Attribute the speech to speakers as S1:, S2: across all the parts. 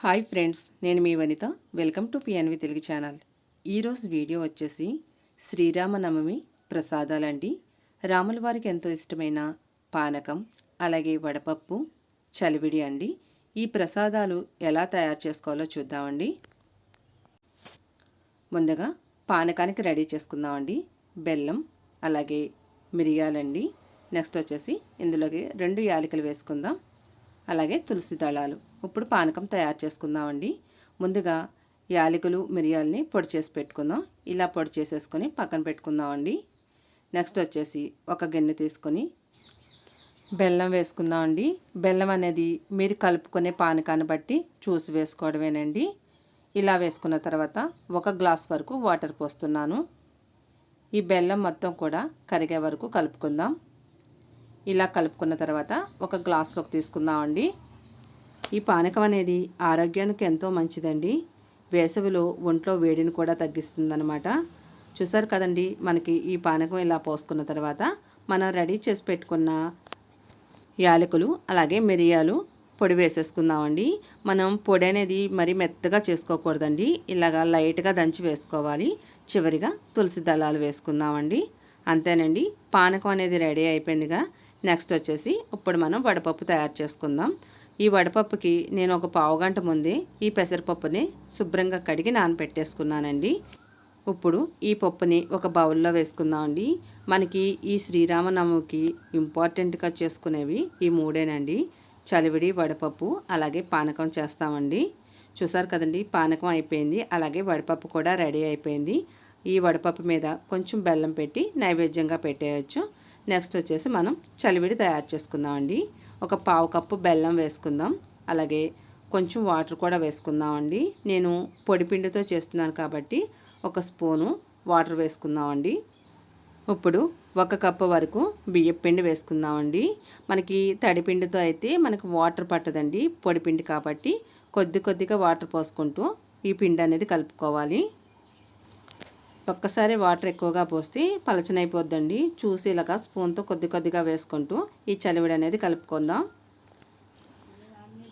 S1: Hi friends నేను మీ Vanitha. Welcome to PNV Telugu channel. ఈరోజు video వచ్చేసి శ్రీరామనవమి ప్రసాదాలండి. రాముల వారికి ఎంతో ఇష్టమైన పానకం అలాగే వడపప్పు చలివిడి అండి. ఈ ప్రసాదాలు ఎలా తయారు చేసుకోవాలో చూద్దామండి. ముందుగా పానకానికి రెడీ చేసుకుందామండి. బెల్లం అలాగే మిరియాలండి. నెక్స్ట్ వచ్చేసి ఇందులోకి రెండు యాలకులు వేసుకుందాం. అలాగే తులసి దళాలు. ఇప్పుడు పానకం తయారు చేసుకుందామండి. ముందుగా యాలకులు మిరియాలని పొడి చేసి పెట్టుకుందాం. ఇలా పొడి చేసేసుకొని పక్కన పెట్టుకుందామండి. నెక్స్ట్ వచ్చేసి ఒక గిన్నె తీసుకొని బెల్లం వేసుకుందామండి. బెల్లం అనేది మీరు కలుపుకునే పానకాన్ని బట్టి చూసి వేసుకోవడమేనండి. ఇలా వేసుకున్న తర్వాత ఒక గ్లాస్ వరకు వాటర్ పోస్తున్నాను. ఈ బెల్లం మొత్తం కూడా కరిగే వరకు కలుపుకుందాం. ఇలా కలుపుకున్న తర్వాత ఒక గ్లాస్లోకి తీసుకుందామండి. ఈ పానకం అనేది ఆరోగ్యానికి ఎంతో మంచిదండి. వేసవిలో ఒంట్లో వేడిని కూడా తగ్గిస్తుందనమాట చూసారు కదండి మనకి ఈ పానకం ఇలా పోసుకున్న తర్వాత మనం రెడీ చేసి పెట్టుకున్న యాలకులు అలాగే మిరియాలు పొడి వేసేసుకుందామండి. మనం పొడి అనేది మరి మెత్తగా చేసుకోకూడదండి. ఇలాగా లైట్గా దంచి వేసుకోవాలి. చివరిగా తులసి దళాలు వేసుకుందామండి. అంతేనండి పానకం అనేది రెడీ అయిపోయిందిగా. నెక్స్ట్ వచ్చేసి ఇప్పుడు మనం వడపప్పు తయారు చేసుకుందాం. ఈ వడపప్పుకి నేను ఒక పావు గంట ముందే ఈ పెసరపప్పుని శుభ్రంగా కడిగి నానపెట్టేసుకున్నానండి. ఇప్పుడు ఈ పప్పుని ఒక బౌల్లో వేసుకుందామండి మనకి ఈ శ్రీరామనవమికి ఇంపార్టెంట్గా చేసుకునేవి ఈ మూడేనండి. చలివిడి వడపప్పు అలాగే పానకం చేస్తామండి. చూసారు కదండి పానకం అయిపోయింది అలాగే వడపప్పు కూడా రెడీ అయిపోయింది. ఈ వడపప్పు మీద కొంచెం బెల్లం పెట్టి నైవేద్యంగా పెట్టేయచ్చు. నెక్స్ట్ వచ్చేసి మనం చలివిడి తయారు చేసుకుందామండి. ఒక పావు కప్పు బెల్లం వేసుకుందాం. అలాగే కొంచెం వాటర్ కూడా వేసుకుందామండి. నేను పొడిపిండితో చేస్తున్నాను కాబట్టి ఒక స్పూను వాటర్ వేసుకుందామండి. ఇప్పుడు ఒక కప్పు వరకు బియ్యం పిండి వేసుకుందామండి. మనకి తడిపిండితో అయితే మనకు వాటర్ పట్టదండి పొడిపిండి కాబట్టి. కొద్ది కొద్దిగా వాటర్ పోసుకుంటూ ఈ పిండి అనేది కలుపుకోవాలి. ఒక్కసారి వాటర్ ఎక్కువగా పోస్తే పలచనైపోద్దండి. చూసి ఇలాగా స్పూన్తో కొద్ది కొద్దిగా వేసుకుంటూ ఈ చలివిడి అనేది కలుపుకుందాం.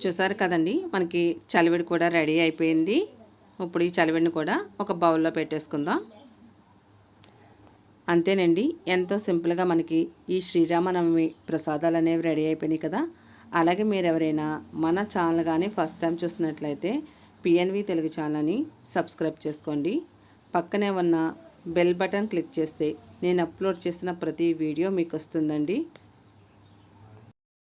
S1: చూసారు కదండి మనకి చలివిడి కూడా రెడీ అయిపోయింది. ఇప్పుడు ఈ చలివిడిని కూడా ఒక బౌల్లో పెట్టేసుకుందాం. అంతేనండి ఎంతో సింపుల్గా మనకి ఈ శ్రీరామనవమి ప్రసాదాలు అనేవి రెడీ అయిపోయినాయి కదా. అలాగే మీరు ఎవరైనా మన ఛానల్ కానీ ఫస్ట్ టైం చూసినట్లయితే పిఎన్వి తెలుగు ఛానల్ని సబ్స్క్రైబ్ చేసుకోండి. పక్కనే ఉన్న బెల్ బటన్ క్లిక్ చేస్తే నేను అప్లోడ్ చేసిన ప్రతి వీడియో మీకు వస్తుందండి.